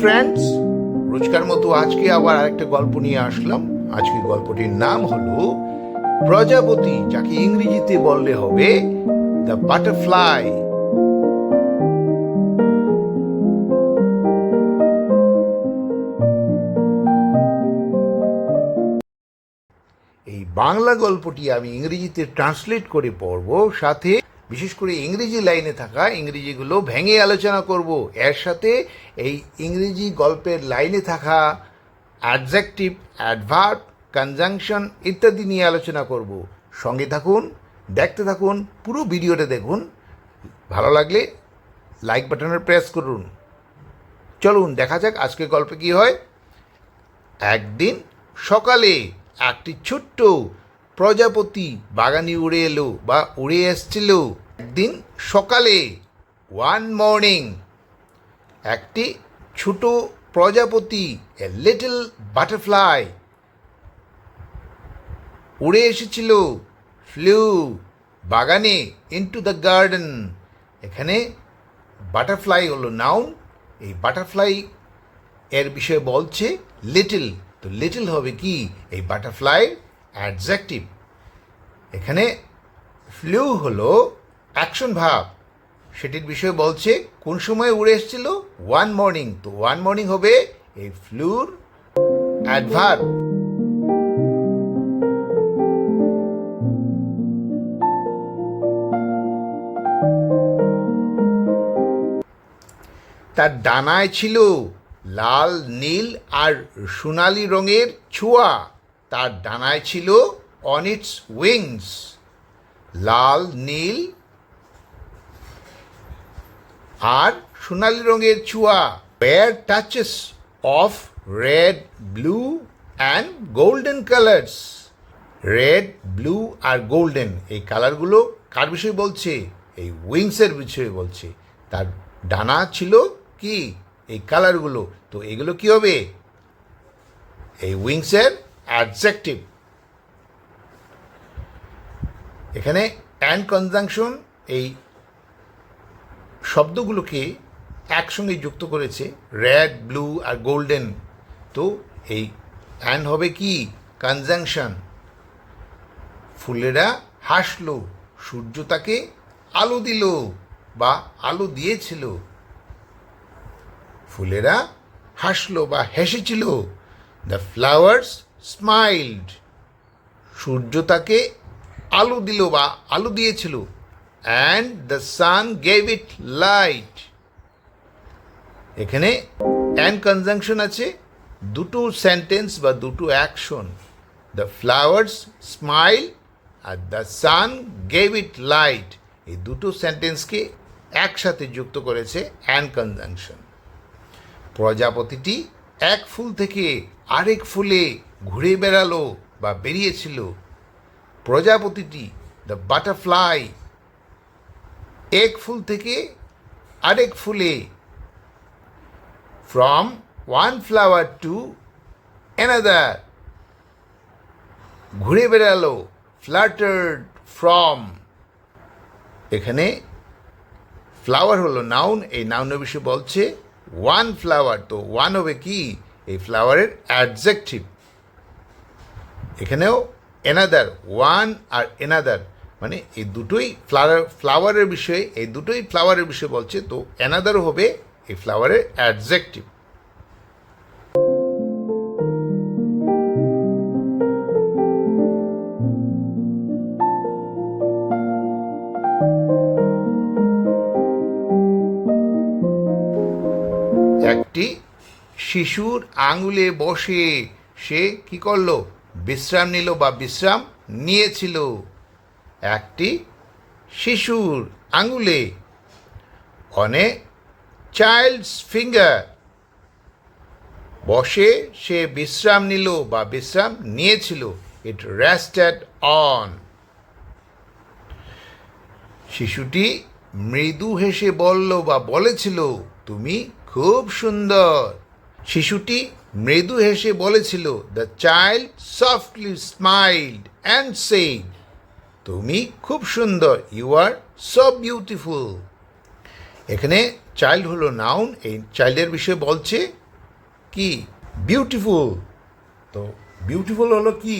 Friends রোজকার মতো আজকে আবার আরেকটা গল্প নিয়ে আসলাম। আজকে গল্পটির নাম হলো, প্রজাপতি যাকে ইংরেজিতে বললে হবে দ্য বাটারফ্লাই বাংলা গল্পটি আমি ইংরেজিতে ট্রান্সলেট করে পড়ব, সাথে বিশেষ করে ইংরেজি লাইনে থাকা ইংরেজিগুলো ভেঙে আলোচনা করব। এর সাথে এই ইংরেজি গল্পের লাইনে থাকা অ্যাডজেক্টিভ অ্যাডভার্ব কনজাংশন ইত্যাদি নিয়ে আলোচনা করব। সঙ্গে থাকুন, দেখতে থাকুন, পুরো ভিডিওটা দেখুন। ভালো লাগলে লাইক বাটনের প্রেস করুন। চলুন, দেখা যাক আজকে গল্পে কি হয়। একদিন সকালে একটি ছোট্ট প্রজাপতি বাগানে উড়ে এলো বা উড়ে এসছিল। একদিন সকালে ওয়ান মর্নিং একটি ছোট প্রজাপতি এ লিটল বাটারফ্লাই উড়ে এসেছিল। ফ্লু বাগানে ইনটু দ্য গার্ডেন এখানে বাটারফ্লাই হলো নাউন এই বাটারফ্লাই এর বিষয়ে বলছে লিটল তো লিটল হবে কি? এই বাটারফ্লাই অ্যাডজেক্টিভ এখানে ফ্লু হলো অ্যাকশন ভাব। সেটির বিষয়ে বলছে, কোন সময় উড়ে এসেছিল? ওয়ান মর্নিং তো ওয়ান মর্নিং হবে এই ফ্লুর অ্যাডভার্ব তার ডানায় ছিল লাল, নীল আর সোনালি রঙের ছোঁয়া। তার ডানায় ছিল অন ইটস উইংস লাল, নীল আর সোনালি রঙের ছোঁয়া। Bear touches of red blue and golden colours red blue R golden এই কালারগুলো কার বিষয়ে বলছে? এই উইংসের বিষয়ে বলছে। তার ডানা ছিল কি? এই কালারগুলো তো এগুলো কি হবে? এই উইংসের অ্যাডজেক্টিভ এখানে অ্যান্ড কনজাংশন এই শব্দগুলোকে একসঙ্গে যুক্ত করেছে রেড ব্লু আর গোল্ডেন তো এই অ্যান্ড হবে কি? কনজাংশন ফুলেরা হাসলো, সূর্য তাকে আলো দিল বা আলো দিয়েছিল। ফুলেরা হাসলো বা হেসেছিল। দ্য ফ্লাওয়ার্স স্মাইল্ড সূর্য তাকে আলো দিল বা আলো দিয়েছিল। And the sun gave it light এখানে অ্যান্ড কনজাংশন আছে, দুটো সেন্টেন্স বা দুটো action the flowers smile R the sun gave it light এই দুটো সেন্টেন্সকে একসাথে যুক্ত করেছে অ্যান্ড কনজাংশন প্রজাপতিটি এক ফুল থেকে আরেক ফুলে ঘুরে বেড়ালো বা বেরিয়েছিল। প্রজাপতিটি দ্য বাটারফ্লাই এক ফুল থেকে আরেক ফুলে from one flower to another ঘুরে বেড়ালো ফ্লাটার্ড ফ্রম এখানে ফ্লাওয়ার হলো নাউন এই নাউনের বিষয়ে বলছে ওয়ান ফ্লাওয়ার তো ওয়ান হবে কি? এই ফ্লাওয়ারের অ্যাডজেক্টিভ এখানেও এনাদার ওয়ান আর এনাদার মানে এই দুটোই ফ্লাওয়ার ফ্লাওয়ারের বিষয়ে, এই দুটোই ফ্লাওয়ারের বিষয়ে বলছে, তো এনাদারও হবে এই ফ্লাওয়ারের অ্যাডজেক্টিভ একটি শিশুর আঙুলে বসে সে কি করল? বিশ্রাম নিল বা বিশ্রাম নিয়েছিল। একটি শিশুর আঙুলে অনে চাইল্ডস ফিঙ্গার বসে সে বিশ্রাম নিল বা বিশ্রাম নিয়েছিল। It rested on. শিশুটি মৃদু হেসে বলল বা বলেছিল, তুমি খুব সুন্দর। শিশুটি মৃদু হেসে বলেছিল the child softly smiled and said তুমি খুব সুন্দর ইউ আর সো বিউটিফুল এখানে চাইল্ড হলো নাউন এই চাইল্ডের বিষয়ে বলছে কি? বিউটিফুল তো বিউটিফুল হলো কি?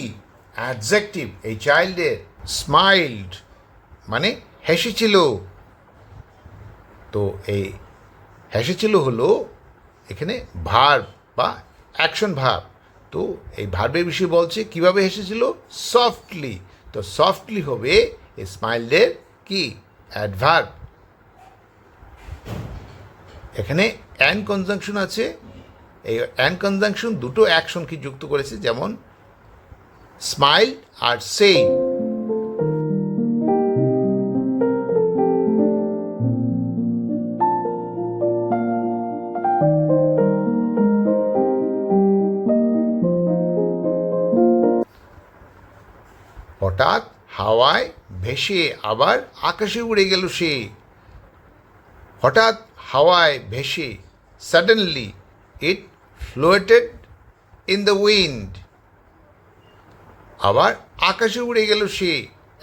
অ্যাডজেক্টিভ এই চাইল্ডের স্মাইল্ড মানে হেসেছিল। তো এই হেসেছিল হলো এখানে ভার্ব বা অ্যাকশন ভার্ব তো এই ভার্বের বিষয়ে বলছে, কীভাবে হেসেছিল? সফটলি তো সফটলি হবে এই স্মাইলদের কি? অ্যাডভার্ব এখানে অ্যান কনজাংশন আছে। এই অ্যান কনজাংশন দুটো অ্যাকশনকে যুক্ত করেছে, যেমন স্মাইল আর সেই হঠাৎ হাওয়ায় ভেসে আবার আকাশে উড়ে গেল সে। হঠাৎ হাওয়ায় ভেসে suddenly it floated in the wind আবার আকাশে উড়ে গেল সে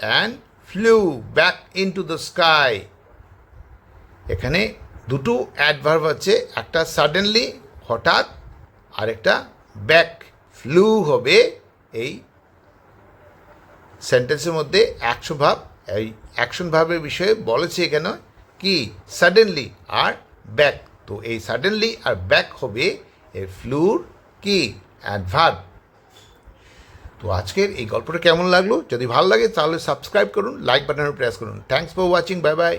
and flew back into the sky এখানে দুটো অ্যাডভার্ব আছে, একটা সাডেনলি হঠাৎ আর একটা ব্যাক ফ্লু হবে এই সেন্টেন্সের মধ্যে অ্যাকশন ভাব, এই অ্যাকশন ভাবের বিষয়ে বলেছে কেন? কি? সাডেনলি আর ব্যাক তো এই সাডেনলি আর ব্যাক হবে এ ফ্লুর কি? অ্যাডভার্ব তো আজকের এই গল্পটা কেমন লাগল? যদি ভালো লাগে তাহলে সাবস্ক্রাইব করুন লাইক বাটনে প্রেস করুন। Thanks for watching bye bye